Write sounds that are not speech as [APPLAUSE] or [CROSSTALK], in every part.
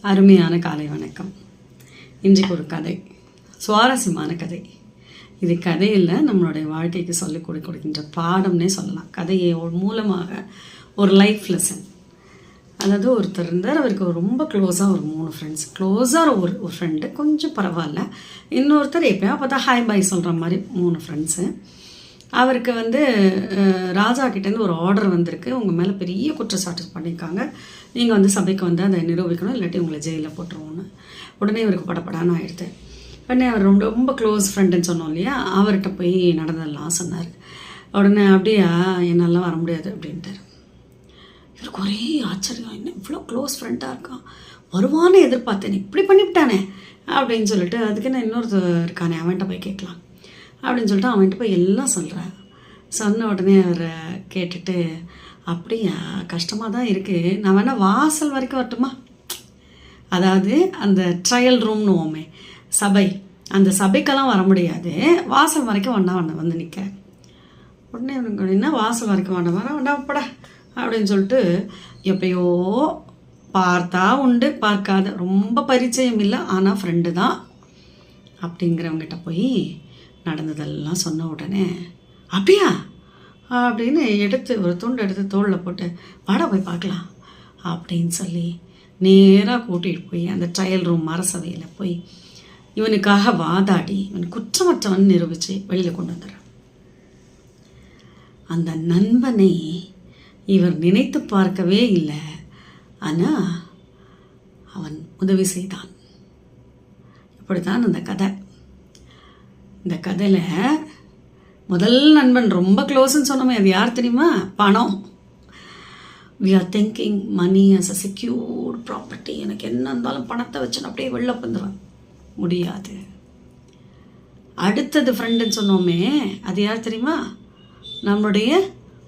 அருமையான காலை வணக்கம். இன்றைக்கு ஒரு கதை. சுவாரஸ்யமான கதை. இது கதையில் நம்மளுடைய வாழ்க்கைக்கு சொல்லிக் கொடுக்க கொடுக்கின்ற பாடம்னே சொல்லலாம். கதையை மூலமாக ஒரு லைஃப் லெசன் அதாவது ஒருத்தர் இருந்தார் அவருக்கு ரொம்ப க்ளோஸாக ஒரு மூணு ஃப்ரெண்ட்ஸ் க்ளோஸாக ஒரு ஒரு ஃப்ரெண்டு கொஞ்சம் பரவாயில்ல. இன்னொருத்தர் எப்போயா பார்த்தா ஹாய் பாய் சொல்கிற மாதிரி மூணு ஃப்ரெண்ட்ஸு அவருக்கு வந்து ராஜா கிட்டேருந்து ஒரு ஆர்டர் வந்திருக்கு. உங்கள் மேலே பெரிய குற்றச்சாட்டு பண்ணியிருக்காங்க நீங்கள் வந்து சபைக்கு வந்து அதை நிரூபிக்கணும் இல்லாட்டி உங்களை ஜெயிலில் போட்டுருவோன்னு உடனே இவருக்கு படப்படான்னு ஆயிடுது. உடனே அவர் ரொம்ப ரொம்ப க்ளோஸ் ஃப்ரெண்டுன்னு சொன்னோம் இல்லையா? அவர்கிட்ட போய் நடந்ததெல்லாம் சொன்னார். உடனே அப்படியா என்னால் வர முடியாது அப்படின்ட்டார். இவருக்கு ஒரே ஆச்சரியம். என்ன இவ்வளோ க்ளோஸ் ஃப்ரெண்டாக இருக்கான் வருவான்னு எதிர்பார்த்தேன். இப்படி பண்ணிவிட்டானே அப்படின்னு சொல்லிட்டு அதுக்கு நான் இன்னொருத்தர் இருக்கானே அவன்கிட்ட போய் கேட்கலாம். அப்படின்னு சொல்லிட்டு அவன்கிட்ட போய் எல்லாம் சொல்கிறேன் சொன்ன உடனே அவர் கேட்டுட்டு அப்படியா? கஷ்டமாக தான் இருக்குது நான் வேணால் வாசல் வரைக்கும் வரட்டுமா? அதாவது அந்த ட்ரையல் ரூம்னுவோமே சபை. அந்த சபைக்கெல்லாம் வர முடியாது. வாசல் வரைக்கும் ஒன்றா ஒன்று வந்து நிற்க உடனே என்ன வாசல் வரைக்கும் வேண்டாம் வர வேண்டாம் பட. அப்படின்னு சொல்லிட்டு எப்பயோ பார்த்தா உண்டு பார்க்காத. ரொம்ப பரிச்சயம் இல்லை ஆனால் ஃப்ரெண்டு தான். அப்படிங்கிறவங்ககிட்ட போய் நடந்ததெல்லாம் சொன்ன உடனே அப்படியா அப்படின்னு எடுத்து ஒரு துண்டு எடுத்து தோளில் போட்டு வாடா போய் பார்க்கலாம் அப்படின்னு சொல்லி நேராக கூட்டிகிட்டு போய் அந்த ட்ரையல் ரூம் அரசவையில் போய் இவனுக்காக வாதாடி இவன் குற்றமற்றவன் நிரூபித்து வெளியில் கொண்டு வந்துடுறான். அந்த நண்பனை இவர் நினைத்து பார்க்கவே இல்லை. ஆனால் அவன் உதவி செய்தான். இப்படித்தான் அந்த கதை இந்த கதையில் முதல் நண்பன் ரொம்ப க்ளோஸ்ன்னு சொன்னோமே அது யார் தெரியுமா? பணம். We are thinking money as a secured property எனக்கு என்ன இருந்தாலும் பணத்தை வச்சு நான் அப்படியே வெளில வந்துடுவேன் முடியாது. அடுத்தது ஃப்ரெண்டுன்னு சொன்னோமே அது யார் தெரியுமா? நம்மளுடைய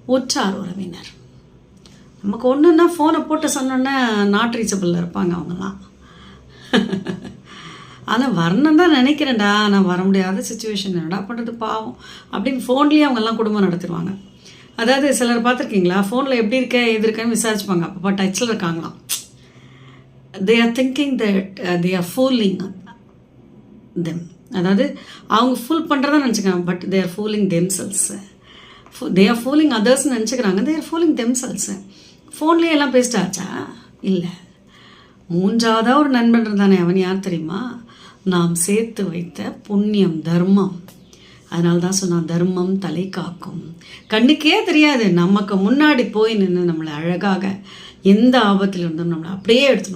உற்றார் உறவினர். நமக்கு ஒன்றுன்னா ஃபோனை போட்டு சொன்னோன்னா நாட் ரீச்சபிளில் இருப்பாங்க அவங்கெல்லாம். [LAUGHS] ஆனால் வரணும் தான் நினைக்கிறேன்டா. நான் வர முடியாத சுச்சுவேஷன் என்னடா பண்ணுறது பாவம். அப்படின்னு ஃபோன்லேயே அவங்கெல்லாம் குடும்பம் நடத்திடுவாங்க. அதாவது சிலர் பார்த்துருக்கீங்களா? ஃபோனில் எப்படி இருக்க எது இருக்கன்னு விசாரிச்சுப்பாங்க. அப்பப்பா டச்சில் இருக்காங்களாம். They are thinking that they are fooling them அதாவது அவங்க ஃபுல் பண்ணுறதா நினச்சிக்கிறாங்க. But they are fooling themselves they are fooling others நினச்சிக்கிறாங்க. They are fooling themselves ஃபோன்லேயே எல்லாம் பேசிட்டாச்சா? இல்லை. மூன்றாவதாக ஒரு நண்பன் இருந்தானே. அவன் யார் தெரியுமா? நாம் சேர்த்து வைத்த புண்ணியம் தர்மம். அதனால தான் சொன்னால் தர்மம் தலை காக்கும். கண்ணுக்கே தெரியாது நமக்கு முன்னாடி போய் நின்று நம்மளை அழகாக எந்த ஆபத்தில் இருந்தோம் நம்மளை அப்படியே எடுத்துணும்